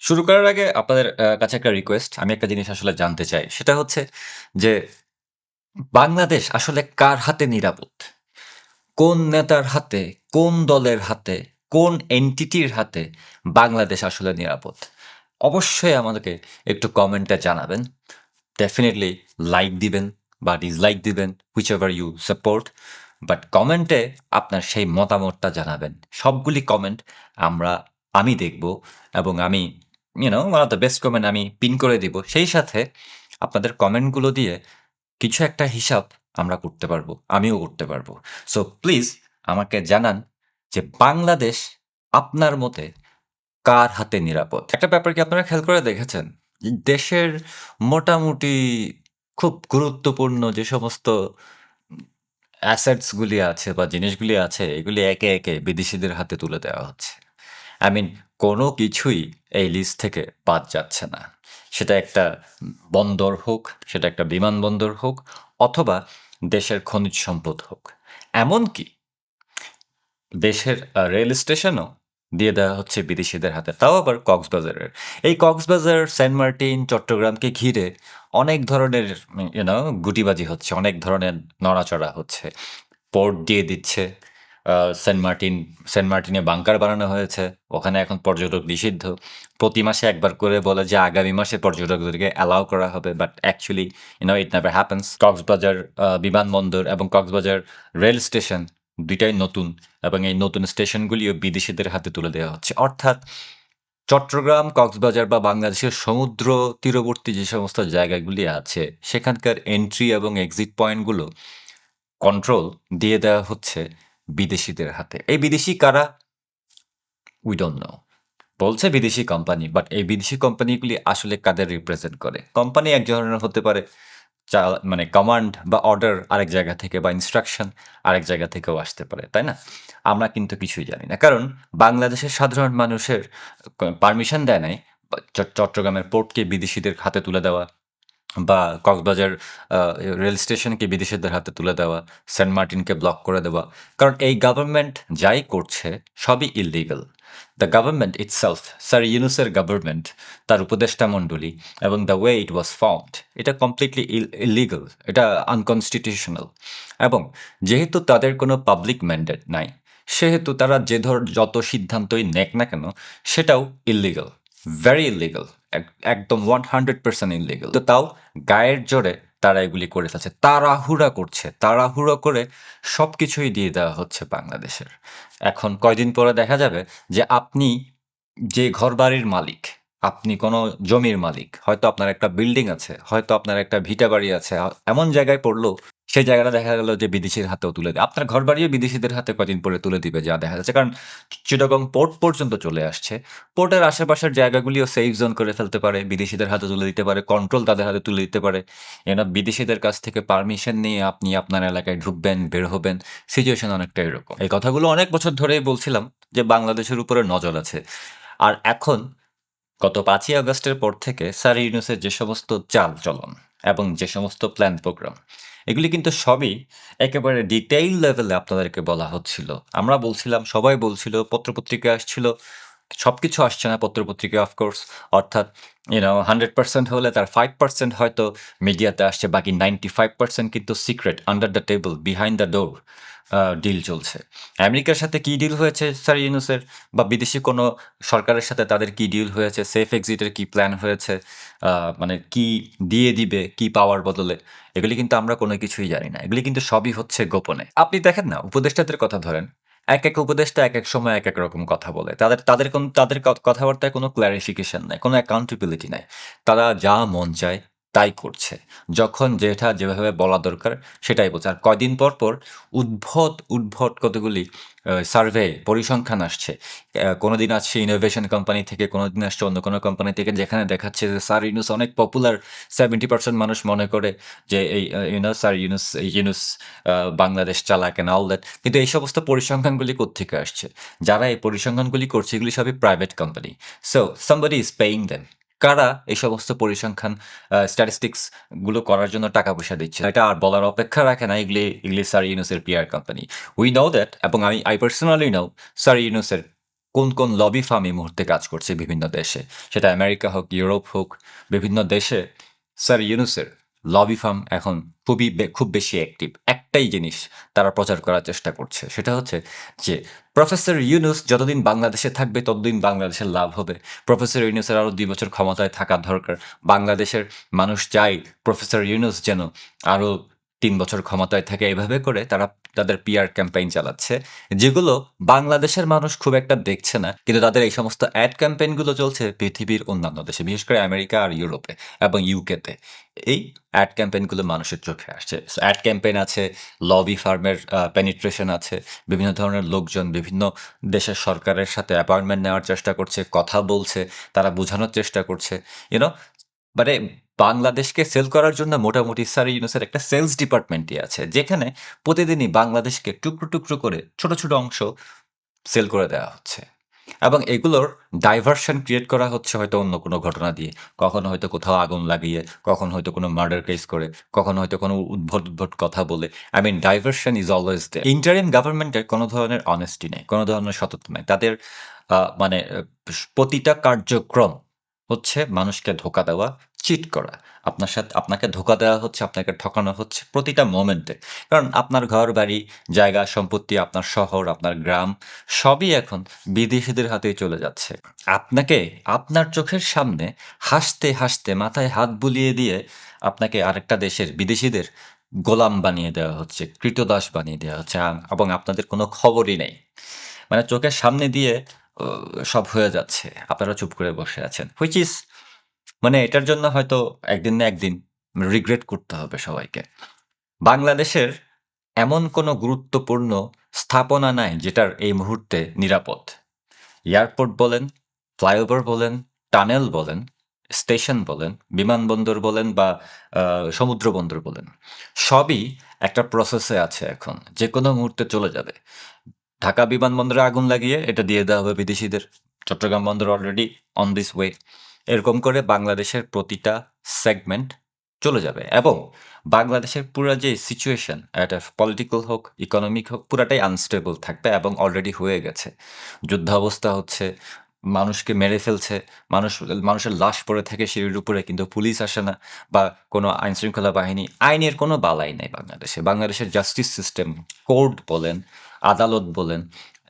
শুরু করার আগে আপনাদের কাছে একটা রিকোয়েস্ট আমি একটা জিনিস আসলে জানতে চাই। সেটা হচ্ছে যে, বাংলাদেশ আসলে কার হাতে নিরাপদ? কোন নেতার হাতে, কোন দলের হাতে, কোন এন্টিটির হাতে বাংলাদেশ আসলে নিরাপদ? অবশ্যই আমাদেরকে একটু কমেন্টে জানাবেন। ডেফিনেটলি লাইক দিবেন বা ডিসলাইক দিবেন whichever you support but কমেন্টে আপনার সেই মতামতটা জানাবেন। সবগুলি কমেন্ট আমরা, আমি দেখব এবং আমি you know one of the best comment আমি পিন করে দিব। সেই সাথে আপনাদের কমেন্টগুলো দিয়ে কিছু একটা হিসাব আমরা করতে পারব, আমিও করতে পারব। সো প্লিজ আমাকে জানান যে বাংলাদেশ আপনার মতে কার হাতে নিরাপদ? একটা ব্যাপার কি আপনারা খেয়াল করে দেখেছেন? দেশের মোটামুটি খুব গুরুত্বপূর্ণ যে সমস্ত অ্যাসেটসগুলি আছে বা জিনিসগুলি আছে, এগুলি একে একে বিদেশিদের হাতে তুলে দেওয়া হচ্ছে। আই মিন কোনো কিছুই এই লিস্ট থেকে বাদ যাচ্ছে না। সেটা একটা বন্দর হোক, সেটা একটা বিমানবন্দর হোক, অথবা দেশের খনিজ সম্পদ হোক। এমনকি দেশের রেল স্টেশনও দিয়ে দেওয়া হচ্ছে বিদেশিদের হাতে। তাও আবার কক্সবাজারের। এই কক্সবাজার সেন্ট মার্টিন চট্টগ্রামকে ঘিরে অনেক ধরনের ইউনো গুটিবাজি হচ্ছে, অনেক ধরনের নড়াচড়া হচ্ছে। পোর্ট দিয়ে দিচ্ছে। সেন্ট মার্টিন, সেন্ট মার্টিনে বাংকার বানানো হয়েছে, ওখানে এখন পর্যটক নিষিদ্ধ। প্রতি মাসে একবার করে বলে যে আগামী মাসে পর্যটকদেরকে অ্যালাউ করা হবে but actually you know it never happens Cox's Bazar বিমানবন্দর এবং কক্সবাজার রেল স্টেশন দুইটাই নতুন এবং এই নতুন স্টেশনগুলিও বিদেশিদের হাতে তুলে দেওয়া হচ্ছে। অর্থাৎ চট্টগ্রাম, কক্সবাজার বা বাংলাদেশের সমুদ্র তীরবর্তী যে সমস্ত জায়গাগুলি আছে, সেখানকার এন্ট্রি এবং এক্সিট পয়েন্টগুলো কন্ট্রোল দিয়ে দেওয়া হচ্ছে। বিদেশিদের হাতে। এই বিদেশি কারা? উই ডোন্ট নো বলছে বিদেশি কোম্পানি বাট এই বিদেশি কোম্পানিগুলি আসলে কাদের রিপ্রেজেন্ট করে? কোম্পানি এক ধরনের হতে পারে চা মানে কমান্ড বা অর্ডার আরেক জায়গা থেকে বা ইনস্ট্রাকশন আরেক জায়গা থেকেও আসতে পারে, তাই না? আমরা কিন্তু কিছুই জানি না। কারণ বাংলাদেশের সাধারণ মানুষের পারমিশন দেয় নাই চট- চট্টগ্রামের পোর্টকে বিদেশিদের হাতে তুলে দেওয়া বা কক্সবাজার রেল স্টেশনকে বিদেশিদের হাতে তুলে দেওয়া, সেন্ট মার্টিনকে ব্লক করে দেওয়া, কারণ এই গভর্নমেন্ট যাই করছে সবই illegal the government itself sir ইউনুসের গভর্নমেন্ট তার উপদেষ্টা মণ্ডলী এবং the way it was formed এটা কমপ্লিটলি ইলিগাল এটা আনকনস্টিটিউশনাল এবং যেহেতু তাদের কোনো পাবলিক ম্যান্ডেট নাই, সেহেতু তারা যে ধর যত সিদ্ধান্তই নেক না কেন, সেটাও ইললিগাল ভেরি ইললিগাল একদম ওয়ান হান্ড্রেড পার্সেন্ট ইললিগাল তো তাও গায়ের জোরে তারা এগুলি করে যাচ্ছে তাড়াহুড়া করছে। তাড়াহুড়ো করে সব কিছুই দিয়ে দেওয়া হচ্ছে বাংলাদেশের। এখন কয়দিন পরে দেখা যাবে যে আপনি যে ঘরবাড়ির মালিক, আপনি কোনো জমির মালিক, হয়তো আপনার একটা বিল্ডিং আছে, হয়তো আপনার একটা ভিটা বাড়ি আছে, এমন জায়গায় পড়ল সেই জায়গাটা দেখা গেল যে বিদেশির হাতেও তুলে দেয়। আপনার ঘর বাড়িও বিদেশিদের হাতে কদিন পরে তুলে দিবে, যা দেখা যাচ্ছে। কারণ চিটাগং পোর্ট পর্যন্ত চলে আসছে। পোর্টের আশেপাশের জায়গাগুলিও সেফ জোন করে ফেলতে পারে, বিদেশিদের হাতে তুলে দিতে পারে কন্ট্রোল তাদের হাতে তুলে দিতে পারে। এনা বিদেশিদের কাছ থেকে পারমিশন নিয়ে আপনি আপনার এলাকায় ঢুকবেন, বের হবেন। সিচুয়েশন অনেকটা এরকম। এই কথাগুলো অনেক বছর ধরেই বলছিলাম যে বাংলাদেশের উপরে নজর আছে। আর এখন, গত পাঁচই আগস্টের পর থেকে স্যার ইউনুসের যে সমস্ত চাল চলন এবং যে সমস্ত প্ল্যান প্রোগ্রাম এগুলি কিন্তু সবই একেবারে ডিটেইল লেভেলে আপনাদেরকে বলা হচ্ছিল। আমরা বলছিলাম, সবাই বলছিল, পত্রপত্রিকা আসছিল সব কিছু আসছে না পত্রপত্রিকা অফকোর্স অর্থাৎ ইউনো হান্ড্রেড পার্সেন্ট হলে তার ফাইভ পার্সেন্ট হয়তো মিডিয়াতে আসছে, বাকি নাইনটি ফাইভ পার্সেন্ট কিন্তু secret under the table behind the door deal চলছে। আমেরিকার সাথে কি ডিল হয়েছে, স্যার ইউনুসের? বা বিদেশি কোনো সরকারের সাথে তাদের কি ডিল হয়েছে সেফ এক্সিটের কি প্ল্যান হয়েছে মানে কি দিয়ে দিবে, কি পাওয়ার বদলে, এগুলি কিন্তু আমরা কোনো কিছুই জানি না। এগুলি কিন্তু সবই হচ্ছে গোপনে। আপনি দেখেন না, উপদেষ্টাদের কথা ধরেন, এক এক উপদেষ্টা এক এক সময় এক এক রকম কথা বলে। তাদের তাদের কোন, তাদের কথাবার্তায় কোনো ক্ল্যারিফিকেশন নেই, কোনো অ্যাকাউন্টেবিলিটি নেই। তারা যা মন চায় তাই করছে। যখন যেটা যেভাবে বলা দরকার সেটাই বলছে। আর কয়দিন পর পর উদ্ভট উদ্ভট কতগুলি সার্ভে পরিসংখ্যান আসছে। আহ, কোনোদিন আসছে ইনোভেশন কোম্পানি থেকে কোনোদিন আসছে অন্য কোনো কোম্পানি থেকে যেখানে দেখাচ্ছে যে স্যার ইউনুস অনেক পপুলার সেভেন্টি পার্সেন্ট মানুষ মনে করে যে এই you know sir Yunus Yunus Bangladesh চালাক অ্যান্ড অল দ্যাট কিন্তু এই সমস্ত পরিসংখ্যানগুলি কোত্থেকে আসছে? যারা এই পরিসংখ্যানগুলি করছে এগুলি সবই private company so somebody is paying them কারা এই সমস্ত পরিসংখ্যান স্ট্যাটিস্টিক্সগুলো করার জন্য টাকা পয়সা দিচ্ছে? এটা আর বলার অপেক্ষা রাখে না এগুলি এগুলি স্যার ইউনুসের PR company we know that এবং আমি আই পার্সোনালি নাও স্যার ইউনুসের কোন কোন লবি ফার্ম এই মুহূর্তে কাজ করছে বিভিন্ন দেশে। সেটা আমেরিকা হোক ইউরোপ হোক, বিভিন্ন দেশে স্যার ইউনুসের লবি ফার্ম এখন খুবই খুব বেশি অ্যাক্টিভ একটাই জিনিস তারা প্রচার করার চেষ্টা করছে, সেটা হচ্ছে যে প্রফেসর ইউনুস যতদিন বাংলাদেশে থাকবে ততদিন বাংলাদেশের লাভ হবে। প্রফেসর ইউনুসের আরও দুই বছর ক্ষমতায় থাকা দরকার। বাংলাদেশের মানুষ চাই প্রফেসর ইউনুস যেন আরও তিন বছর ক্ষমতায় থাকে এভাবে করে তারা তাদের পিআর ক্যাম্পেইন চালাচ্ছে, যেগুলো বাংলাদেশের মানুষ খুব একটা দেখছে না। কিন্তু তাদের এই সমস্ত অ্যাড ক্যাম্পেইনগুলো চলছে পৃথিবীর অন্যান্য দেশে, বিশেষ করে আমেরিকা আর ইউরোপে এবং ইউকেতে এই অ্যাড ক্যাম্পেইনগুলো মানুষের চোখে আসছে। অ্যাড ক্যাম্পেইন আছে লবি ফার্মের পেনিট্রেশন আছে, বিভিন্ন ধরনের লোকজন বিভিন্ন দেশের সরকারের সাথে অ্যাপয়েন্টমেন্ট নেওয়ার চেষ্টা করছে, কথা বলছে, তারা বোঝানোর চেষ্টা করছে ইউনো মানে বাংলাদেশকে সেল করার জন্য মোটামুটি স্যার ইউনুসের একটা সেলস ডিপার্টমেন্টই আছে, যেখানে প্রতিদিনই বাংলাদেশকে টুকরো টুকরো করে ছোট ছোট অংশ সেল করে দেওয়া হচ্ছে। এবং এগুলোর ডাইভারশন ক্রিয়েট করা হচ্ছে হয়তো অন্য কোনো ঘটনা দিয়ে। কখনো হয়তো কোথাও আগুন লাগিয়ে, কখনো হয়তো কোনো মার্ডার কেস করে, কখনো হয়তো কোনো উদ্ভট উদ্ভট কথা বলে। I mean diversion is always they interim গভর্নমেন্টের কোনো ধরনের অনেস্টি নেই, কোনো ধরনের সততা নেই। তাদের মানে প্রতিটা কার্যক্রম হচ্ছে মানুষকে ধোকা দেওয়া চিট করা। আপনার সাথে, আপনাকে ধোকা দেওয়া হচ্ছে, আপনাকে ঠকানো হচ্ছে প্রতিটা মোমেন্টে কারণ আপনার ঘর, বাড়ি, জায়গা, সম্পত্তি, আপনার শহর, আপনার গ্রাম, সবই এখন বিদেশিদের হাতেই চলে যাচ্ছে। আপনাকে আপনার চোখের সামনে হাসতে হাসতে মাথায় হাত বুলিয়ে দিয়ে আপনাকে আরেকটা দেশের বিদেশিদের গোলাম বানিয়ে দেওয়া হচ্ছে, কৃতদাস বানিয়ে দেওয়া হচ্ছে এবং আপনাদের কোনো খবরই নেই। মানে চোখের সামনে দিয়ে সব হয়ে যাচ্ছে। আপনারা চুপ করে বসে আছেন। হুইচ ইজ মানে এটার জন্য হয়তো একদিন না একদিন রিগ্রেট করতে হবে সবাইকে। বাংলাদেশের এমন কোনো গুরুত্বপূর্ণ স্থাপনা নাই যেটার এই মুহূর্তে নিরাপদ। এয়ারপোর্ট বলেন, ফ্লাইওভার বলেন, টানেল বলেন, স্টেশন বলেন, বিমানবন্দর বলেন বা সমুদ্র বন্দর বলেন। সবই একটা প্রসেসে আছে এখন যে কোনো মুহূর্তে চলে যাবে। ঢাকা বিমানবন্দরে আগুন লাগিয়ে এটা দিয়ে দেওয়া হবে বিদেশিদের। চট্টগ্রাম বন্দর অলরেডি অন দিস ওয়ে এরকম করে বাংলাদেশের প্রতিটা সেগমেন্ট চলে যাবে এবং বাংলাদেশের পুরো যে সিচুয়েশন এটা পলিটিক্যাল হোক ইকোনমিক হোক, পুরাটাই আনস্টেবল থাকবে এবং অলরেডি হয়ে গেছে। যুদ্ধাবস্থা হচ্ছে, মানুষকে মেরে ফেলছে, মানুষ, মানুষের লাশ পড়ে থাকে সিঁড়ির উপরে কিন্তু পুলিশ আসে না বা কোনো আইন শৃঙ্খলা বাহিনী, আইনের কোনো বালাই নেই বাংলাদেশে। বাংলাদেশের জাস্টিস সিস্টেম কোর্ট বলেন, আদালত বলেন,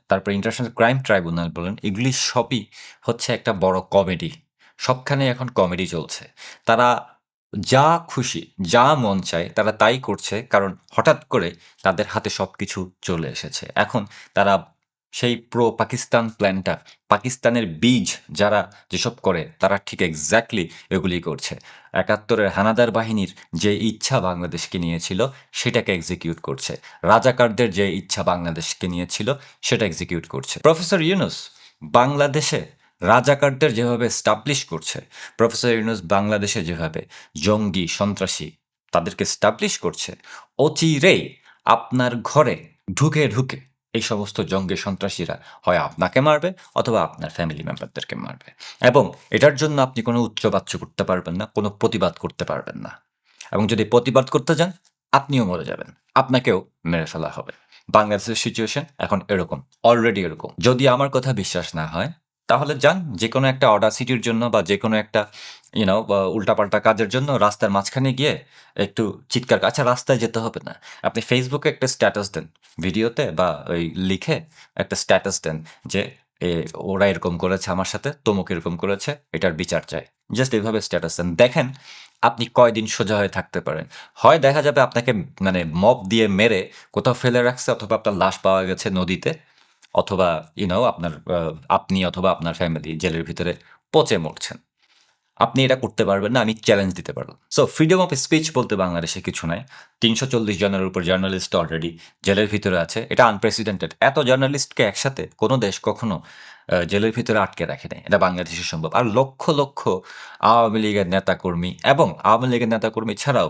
তারপর ইন্টারন্যাশনাল ক্রাইম ট্রাইব্যুনাল বলেন, এগুলি সবই হচ্ছে একটা বড় কমেডি সবখানে এখন কমেডি চলছে। তারা যা খুশি, যা মন চায়, তারা তাই করছে কারণ হঠাৎ করে তাদের হাতে সব কিছু চলে এসেছে। এখন তারা সেই প্রো পাকিস্তান প্ল্যানটা পাকিস্তানের বীজ যারা যেসব করে, তারা ঠিক এক্স্যাক্টলি এগুলি করছে। একাত্তরের হানাদার বাহিনীর যে ইচ্ছা বাংলাদেশকে নিয়েছিল, সেটাকে এক্সিকিউট করছে। রাজাকারদের যে ইচ্ছা বাংলাদেশকে নিয়েছিল, সেটা এক্সিকিউট করছে। প্রফেসর ইউনুস, বাংলাদেশে রাজাকারদের যেভাবে স্টাবলিশ করছে প্রফেসর ইউনুস বাংলাদেশে যেভাবে জঙ্গি, সন্ত্রাসী তাদেরকে স্টাবলিশ করছে, অচিরেই আপনার ঘরে ঢুকে ঢুকে এই সমস্ত জঙ্গি, সন্ত্রাসীরা হয় আপনাকে মারবে অথবা আপনার ফ্যামিলি মেম্বারদেরকে মারবে। এবং এটার জন্য আপনি কোনো উচ্চবাচ্য করতে পারবেন না, কোনো প্রতিবাদ করতে পারবেন না। এবং যদি প্রতিবাদ করতে যান, আপনিও মরে যাবেন, আপনাকেও মেরে ফেলা হবে। বাংলাদেশের সিচুয়েশন এখন এরকম অলরেডি এরকম। যদি আমার কথা বিশ্বাস না হয় তাহলে যান যে কোনো একটা অর্ডার সিটির জন্য বা যে কোনো একটা ইউনো উল্টাপাল্টা কাজের জন্য রাস্তার মাঝখানে গিয়ে একটু চিৎকার আচ্ছা রাস্তায় যেতে হবে না। আপনি ফেসবুকে একটা স্ট্যাটাস দেন ভিডিওতে বা ওই লিখে একটা স্ট্যাটাস দেন যে এ, ওরা এরকম করেছে আমার সাথে তমুক এরকম করেছে এটার বিচার চাই। জাস্ট এইভাবে স্ট্যাটাস দেন। দেখেন আপনি কয়দিন সোজা হয়ে থাকতে পারেন। হয় দেখা যাবে আপনাকে মানে মব দিয়ে মেরে কোথাও ফেলে রাখছে অথবা আপনার লাশ পাওয়া গেছে নদীতে অথবা ইউনো আপনার আপনি অথবা আপনার ফ্যামিলি জেলের ভিতরে পচে মরছেন। আপনি এটা করতে পারবেন না, আমি চ্যালেঞ্জ দিতে পারব সো ফ্রিডম অফ স্পিচ বলতে বাংলাদেশে কিছু নাই। তিনশো চল্লিশ জনের উপর জার্নালিস্ট অলরেডি জেলের ভিতরে আছে। এটা আনপ্রেসিডেন্টেড এত জার্নালিস্টকে একসাথে কোনো দেশ কখনো জেলের ভিতরে আটকে রাখে এটা বাংলাদেশে সম্ভব। আর লক্ষ লক্ষ আওয়ামী লীগের নেতাকর্মী এবং আওয়ামী লীগের নেতাকর্মী ছাড়াও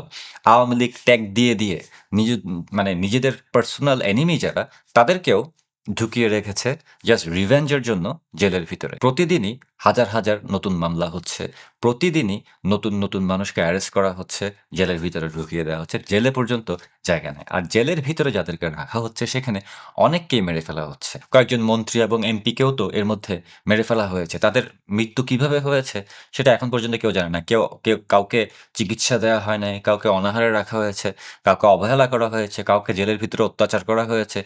আওয়ামী লীগ ট্যাগ দিয়ে দিয়ে নিজ মানে নিজেদের পার্সোনাল এনিমি যারা, তাদেরকেও ঢুকিয়ে রেখেছে জাস্ট রিভেঞ্জের জন্য জেলের ভিতরে। প্রতিদিনই হাজার হাজার নতুন মামলা হচ্ছে, প্রতিদিনই নতুন নতুন মানুষকে অ্যারেস্ট করা হচ্ছে, জেলের ভিতরে ঢুকিয়ে দেওয়া হচ্ছে, জেলে পর্যন্ত জায়গা নেই। আর জেলের ভিতরে যাদেরকে রাখা হচ্ছে, সেখানে অনেককেই মেরে ফেলা হচ্ছে। কয়েকজন মন্ত্রী এবং এমপিকেও তো এর মধ্যে মেরে ফেলা হয়েছে। তাদের মৃত্যু কীভাবে হয়েছে, সেটা এখন পর্যন্ত কেউ জানে না। কেউ কেউ কাউকে চিকিৎসা দেওয়া হয় নাই, কাউকে অনাহারে রাখা হয়েছে, কাউকে অবহেলা করা হয়েছে, কাউকে জেলের ভিতরে অত্যাচার করা হয়েছে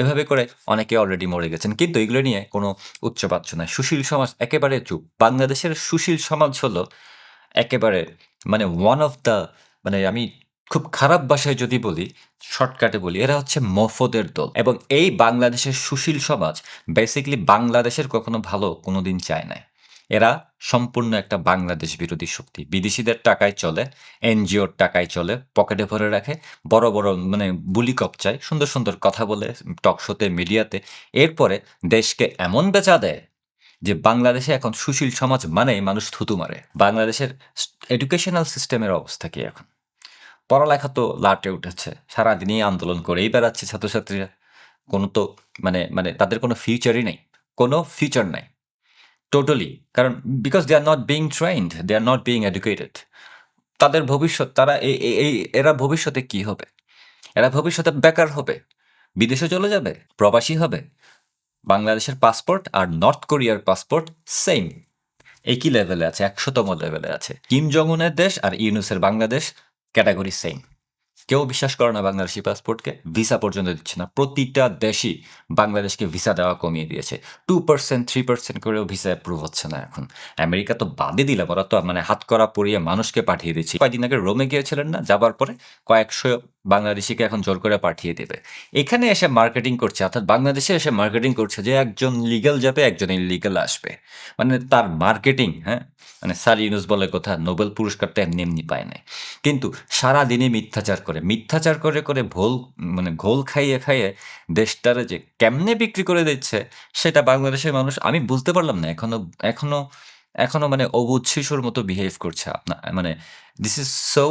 এভাবে করে অনেকে অলরেডি মরে গেছেন। কিন্তু এগুলো নিয়ে কোনো উচ্চপাচ্ছ না সুশীল সমাজ একেবারে চুপ। বাংলাদেশের সুশীল সমাজ হলো একেবারে মানে ওয়ান অফ দ্য মানে আমি খুব খারাপ ভাষায় যদি বলি শর্টকাটে বলি, এরা হচ্ছে মফদের দল। এবং এই বাংলাদেশের সুশীল সমাজ বেসিকলি বাংলাদেশের কখনো ভালো কোনো দিন চায় না এরা সম্পূর্ণ একটা বাংলাদেশ বিরোধী শক্তি। বিদেশিদের টাকায় চলে, এনজিওর টাকায় চলে, পকেটে ভরে রাখে, বড় বড় মানে বুলি কপচায়, সুন্দর সুন্দর কথা বলে, টক শোতে, মিডিয়াতে। এরপরে দেশকে এমন বেচা দেয় যে বাংলাদেশে এখন সুশীল সমাজ মানেই মানুষ থুতু মারে। বাংলাদেশের এডুকেশনাল সিস্টেমের অবস্থা কি এখন? পড়ালেখা তো লাটে উঠেছে, সারাদিনই আন্দোলন করেই বেড়াচ্ছে ছাত্রছাত্রীরা। কোনো তো মানে মানে তাদের কোনো ফিউচারই নেই, কোনো ফিউচার নাই। টোটালি কারণ because they are not being trained they are not being educated তাদের ভবিষ্যৎ, তারা এই এরা ভবিষ্যতে কি হবে? এরা ভবিষ্যতে বেকার হবে, বিদেশে চলে যাবে, প্রবাসী হবে, বাংলাদেশের পাসপোর্ট আর নর্থ কোরিয়ার পাসপোর্ট সেম একই লেভেলে আছে, একশোতম লেভেলে আছে। কিম জং-উনের দেশ আর ইউনুসের বাংলাদেশ ক্যাটাগরি সেম কেউ বিশ্বাস করে না বাংলাদেশি পাসপোর্টকে ভিসা পর্যন্ত দিচ্ছে না। প্রতিটা দেশই বাংলাদেশকে ভিসা দেওয়া কমিয়ে দিয়েছে। টু পার্সেন্ট থ্রি পার্সেন্ট করেও ভিসা অ্যাপ্রুভ হচ্ছে না এখন। আমেরিকা তো বাদে দিলে বলা তো মানে হাত করা পরিয়ে মানুষকে পাঠিয়ে দিচ্ছে। কয়েকদিন আগে রোমে গিয়েছিলেন না, যাবার পরে কয়েকশো বাংলাদেশিকে এখন জোর করে পাঠিয়ে দেবে। এখানে এসে মার্কেটিং করছে, অর্থাৎ বাংলাদেশে এসে মার্কেটিং করছে যে একজন লিগ্যাল যাবে একজন ইলিগাল আসবে। মানে তার মার্কেটিং হ্যাঁ? মানে স্যার ইউনুস বলে কথা, নোবেল পুরস্কারটা এমনি এমনি পায় নাই। কিন্তু সারাদিনই মিথ্যাচার করে মিথ্যাচার করে করে ভোল মানে ঘোল খাইয়ে খাইয়ে দেশটারে যে কেমনে বিক্রি করে দিচ্ছে, সেটা বাংলাদেশের মানুষ, আমি বুঝতে পারলাম না, এখনও এখনও এখনও মানে অবুধ শিশুর মতো বিহেভ করছে আপনার মানে দিস ইজ সো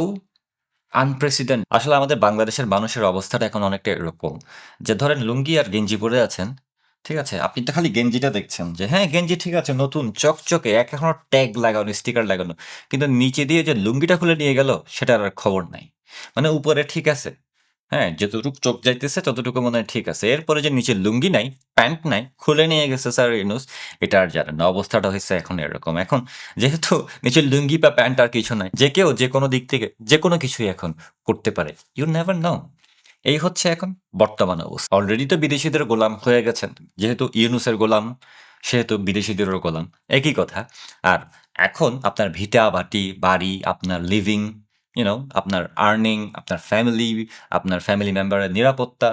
আনপ্রেসিডেন্ট আসলে আমাদের বাংলাদেশের মানুষের অবস্থাটা এখন অনেকটা এরকম। যে ধরেন লুঙ্গি আর গেঞ্জি পরে আছেন, ঠিক আছে? আপনি তো খালি গেঞ্জিটা দেখছেন যে হ্যাঁ গেঞ্জি ঠিক আছে, নতুন, চকচকে, এক এখনও ট্যাগ লাগানো, স্টিকার লাগানো। কিন্তু নিচে দিয়ে যে লুঙ্গিটা খুলে নিয়ে গেল, সেটার আর খবর নাই। মানে উপরে ঠিক আছে হ্যাঁ যতটুকু চোখ যাইতেছে ততটুকু মনে হয় ঠিক আছে। এরপরে যে নিচে লুঙ্গি নাই, প্যান্ট নাই, খুলে নিয়ে গেছে স্যার ইউনুস, এটা আর জানেন না। অবস্থাটা হয়েছে এখন এরকম। এখন যেহেতু নিচে লুঙ্গি বা প্যান্ট আর কিছু নাই, যে কেউ যে কোনো দিক থেকে, যে কোনো কিছুই এখন করতে পারে। ইউ নেভার নো এই হচ্ছে এখন বর্তমান অবস্থা। অলরেডি তো বিদেশিদের গোলাম হয়ে গেছেন। যেহেতু ইউনুসের গোলাম, সেহেতু বিদেশিদেরও গোলাম। একই কথা। আর এখন আপনার ভিটা, বাটি, বাড়ি, আপনার লিভিং ইউনো আপনার আর্নিং আপনার ফ্যামিলি আপনার ফ্যামিলি মেম্বারের নিরাপত্তা,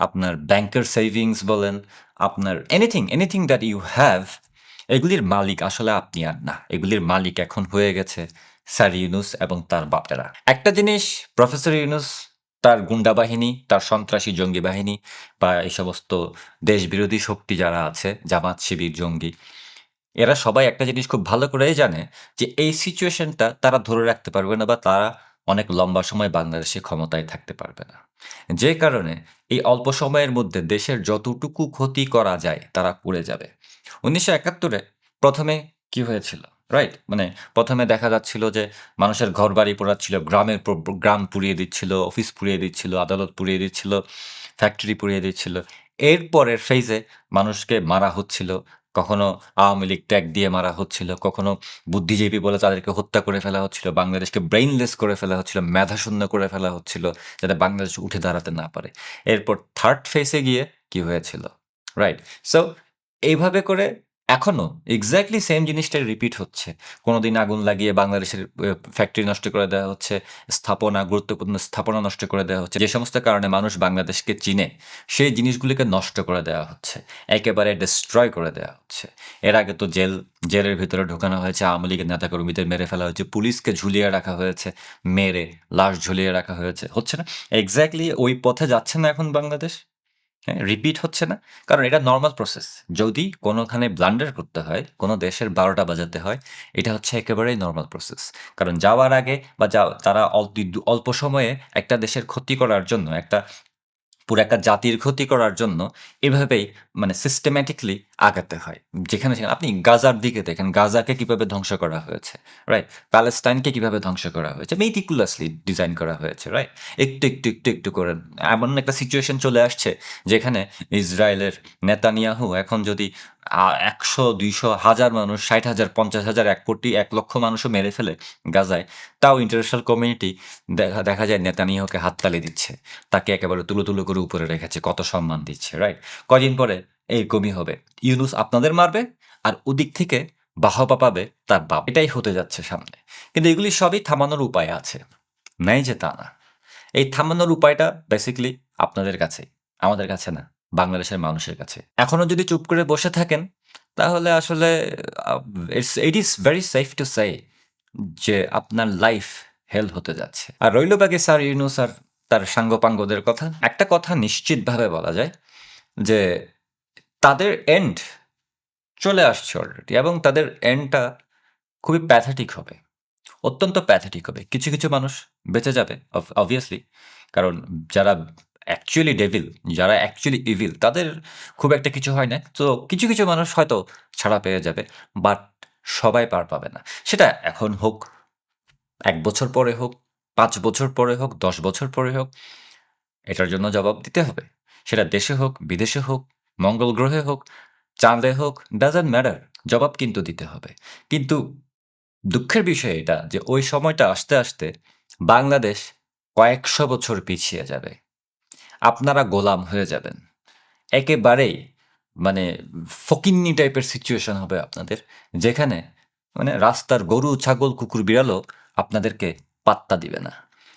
আপনার ব্যাংকের সেভিংস বলেন, আপনার anything anything that you have এগুলির মালিক আসলে আপনি আর না। এগুলির মালিক এখন হয়ে গেছে স্যার ইউনুস এবং তার বাপেরা। একটা জিনিস, প্রফেসর ইউনুস, তার গুন্ডা বাহিনী, তার সন্ত্রাসী জঙ্গি বাহিনী বা এই সমস্ত দেশবিরোধী শক্তি যারা আছে, জামাত শিবির জঙ্গি এরা সবাই একটা জিনিস খুব ভালো করেই জানে যে এই সিচুয়েশনটা তারা ধরে রাখতে পারবে না বা তারা অনেক লম্বা সময় বাংলাদেশে ক্ষমতায় থাকতে পারবে না। যে কারণে এই অল্প সময়ের মধ্যে দেশের যতটুকু ক্ষতি করা যায় তারা করে যাবে। উনিশশো একাত্তরে প্রথমে কি হয়েছিল রাইট মানে প্রথমে দেখা যাচ্ছিল যে মানুষের ঘর বাড়ি পোড়াচ্ছিল, গ্রামের গ্রাম পুড়িয়ে দিচ্ছিল অফিস পুড়িয়ে দিচ্ছিল, আদালত পুড়িয়ে দিচ্ছিল ফ্যাক্টরি পুড়িয়ে দিচ্ছিল। এরপরের ফেজে মানুষকে মারা হচ্ছিল কখনো আওয়ামী লীগ ট্যাগ দিয়ে মারা হচ্ছিল, কখনো বুদ্ধিজীবী বলে তাদেরকে হত্যা করে ফেলা হচ্ছিল, বাংলাদেশকে ব্রেইনলেস করে ফেলা হচ্ছিল, মেধাশূন্য করে ফেলা হচ্ছিল, যাতে বাংলাদেশ উঠে দাঁড়াতে না পারে। এরপর থার্ড ফেসে গিয়ে কি হয়েছিল? রাইট সো এইভাবে করে এখনও এক্স্যাক্টলি সেম জিনিসটাই রিপিট হচ্ছে। কোনোদিন আগুন লাগিয়ে বাংলাদেশের ফ্যাক্টরি নষ্ট করে দেওয়া হচ্ছে, স্থাপনা, গুরুত্বপূর্ণ স্থাপনা নষ্ট করে দেওয়া হচ্ছে, যে সমস্ত কারণে মানুষ বাংলাদেশকে চিনে, সেই জিনিসগুলিকে নষ্ট করে দেওয়া হচ্ছে, একেবারে ডিস্ট্রয় করে দেওয়া হচ্ছে। এর আগে তো জেল, জেলের ভিতরে ঢোকানো হয়েছে, আওয়ামী লীগের নেতাকর্মীদের মেরে ফেলা হয়েছে, পুলিশকে ঝুলিয়ে রাখা হয়েছে, মেরে, লাশ ঝুলিয়ে রাখা হয়েছে, হচ্ছে না? এক্স্যাক্টলি ওই পথে যাচ্ছে না এখন বাংলাদেশ? হ্যাঁ রিপিট হচ্ছে না। কারণ এটা নর্মাল প্রসেস যদি কোনোখানে ব্লান্ডার করতে হয়, কোনো দেশের বারোটা বাজাতে হয়, এটা হচ্ছে একেবারেই নর্মাল প্রসেস কারণ যাওয়ার আগে বা যা তারা অল্প অল্প সময়ে একটা দেশের ক্ষতি করার জন্য একটা পুরো একটা জাতির ক্ষতি করার জন্য এভাবেই মানে সিস্টেম্যাটিকলি আগাতে হয়। যেখানে সেখানে আপনি গাজার দিকে দেখেন, গাজাকে কীভাবে ধ্বংস করা হয়েছে রাইট প্যালেস্টাইনকে কীভাবে ধ্বংস করা হয়েছে মেটিকুলাসলি ডিজাইন করা হয়েছে রাইট একটু একটু একটু একটু করে এমন একটা সিচুয়েশন চলে আসছে, যেখানে ইসরায়েলের নেতানিয়াহু এখন যদি একশো, দুইশো, হাজার মানুষ, ষাট হাজার, পঞ্চাশ হাজার, এক কোটি, এক লক্ষ মানুষও মেরে ফেলে গাজায়। তাও ইন্টারন্যাশনাল কমিউনিটি দেখা দেখা যায় নেতানিয়াহুকে হাততালি দিচ্ছে। তাকে একেবারে তুলো তুলো করে উপরে রেখেছে, কত সম্মান দিচ্ছে রাইট কদিন পরে এই এরকমই হবে। ইউনুস আপনাদের মারবে আর ওদিক থেকে বাহবা পাবে তার বাপ। এটাই হতে যাচ্ছে সামনে। কিন্তু এগুলি সবই থামানোর উপায় আছে। নেই যে তা না। এই থামানোর উপায়টা বেসিক্যালি আপনাদের কাছে আমাদের কাছে না। বাংলাদেশের মানুষের কাছে। এখনও যদি চুপ করে বসে থাকেন, তাহলে আসলে it's it is very safe to say যে আপনার লাইফ হেল হতে যাচ্ছে। আর রইল বাকি স্যার ইউনুস আর তার সাঙ্গপাঙ্গদের কথা। একটা কথা নিশ্চিতভাবে বলা যায় যে তাদের এন্ড চলে আসছে অলরেডি এবং তাদের এন্ডটা খুবই প্যাথেটিক হবে। অত্যন্ত প্যাথেটিক হবে। কিছু কিছু মানুষ বেঁচে যাবে অবভিয়াসলি কারণ যারা অ্যাকচুয়ালি ডেভিল যারা অ্যাকচুয়ালি ইভিল তাদের খুব একটা কিছু হয় না। তো কিছু কিছু মানুষ হয়তো ছাড়া পেয়ে যাবে বাট সবাই পার পাবে না। সেটা এখন হোক, এক বছর পরে হোক, পাঁচ বছর পরে হোক, দশ বছর পরে হোক, এটার জন্য জবাব দিতে হবে। সেটা দেশে হোক, বিদেশে হোক, মঙ্গল গ্রহে হোক, চাঁদে হোক ডাজেন্ট ম্যাটার জবাব কিন্তু দিতে হবে। কিন্তু দুঃখের বিষয় এটা যে ওই সময়টা আসতে আসতে বাংলাদেশ কয়েকশো বছর পিছিয়ে যাবে। আপনারা গোলাম হয়ে যাবেন। একেবারেই মানে ফকিন্নি টাইপের সিচুয়েশন হবে আপনাদের, যেখানে মানে রাস্তার গরু, ছাগল, কুকুর, বিড়ালও আপনাদেরকে পাত্তা দিবে না।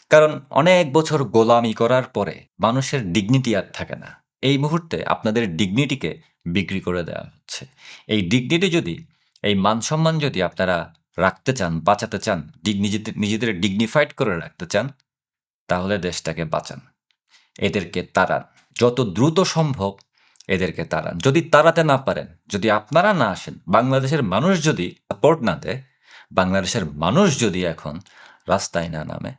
কারণ অনেক বছর গোলামি করার পরে মানুষের ডিগনিটি আর থাকে না। এই মুহূর্তে আপনাদের ডিগনিটিকে বিক্রি করে দেওয়া হচ্ছে। এই ডিগনিটি যদি, এই মান সম্মান যদি আপনারা রাখতে চান, বাঁচাতে চান ডিগ নিজেদের নিজেদের ডিগনিফাইড করে রাখতে চান, তাহলে দেশটাকে বাঁচান। এদেরকে তাড়ান। যত দ্রুত সম্ভব এদেরকে তাড়ান। যদি তাড়াতে না পারেন, যদি আপনারা না আসেন, বাংলাদেশের মানুষ যদি সাপোর্ট না দেয়, বাংলাদেশের মানুষ যদি এখন রাস্তায় না নামে,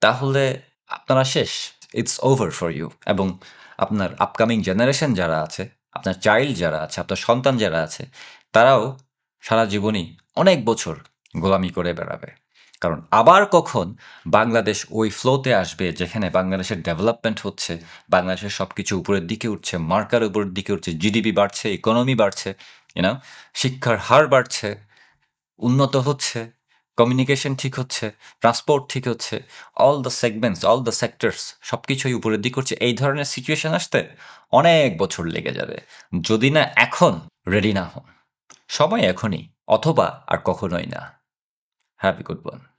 তাহলে আপনারা শেষ। ইটস ওভার ফর ইউ এবং আপনার আপকামিং জেনারেশন যারা আছে, আপনার চাইল্ড যারা আছে, আপনার সন্তান যারা আছে, তারাও সারা জীবনই অনেক বছর গোলামি করে বেড়াবে। কারণ আবার কখন বাংলাদেশ ওই ফ্লোতে আসবে যেখানে বাংলাদেশের ডেভেলপমেন্ট হচ্ছে, বাংলাদেশের সব কিছু উপরের দিকে উঠছে মার্কার উপরের দিকে উঠছে জিডিপি বাড়ছে ইকোনমি বাড়ছে ইউনো শিক্ষার হার বাড়ছে, উন্নত হচ্ছে কমিউনিকেশন ঠিক হচ্ছে ট্রান্সপোর্ট ঠিক হচ্ছে all the segments all the sectors সব কিছুই উপরের দিকে উঠছে। এই ধরনের সিচুয়েশন আসতে অনেক বছর লেগে যাবে। যদি না এখন রেডি না হন। সময় এখনই, অথবা আর কখনোই না। Have a good one.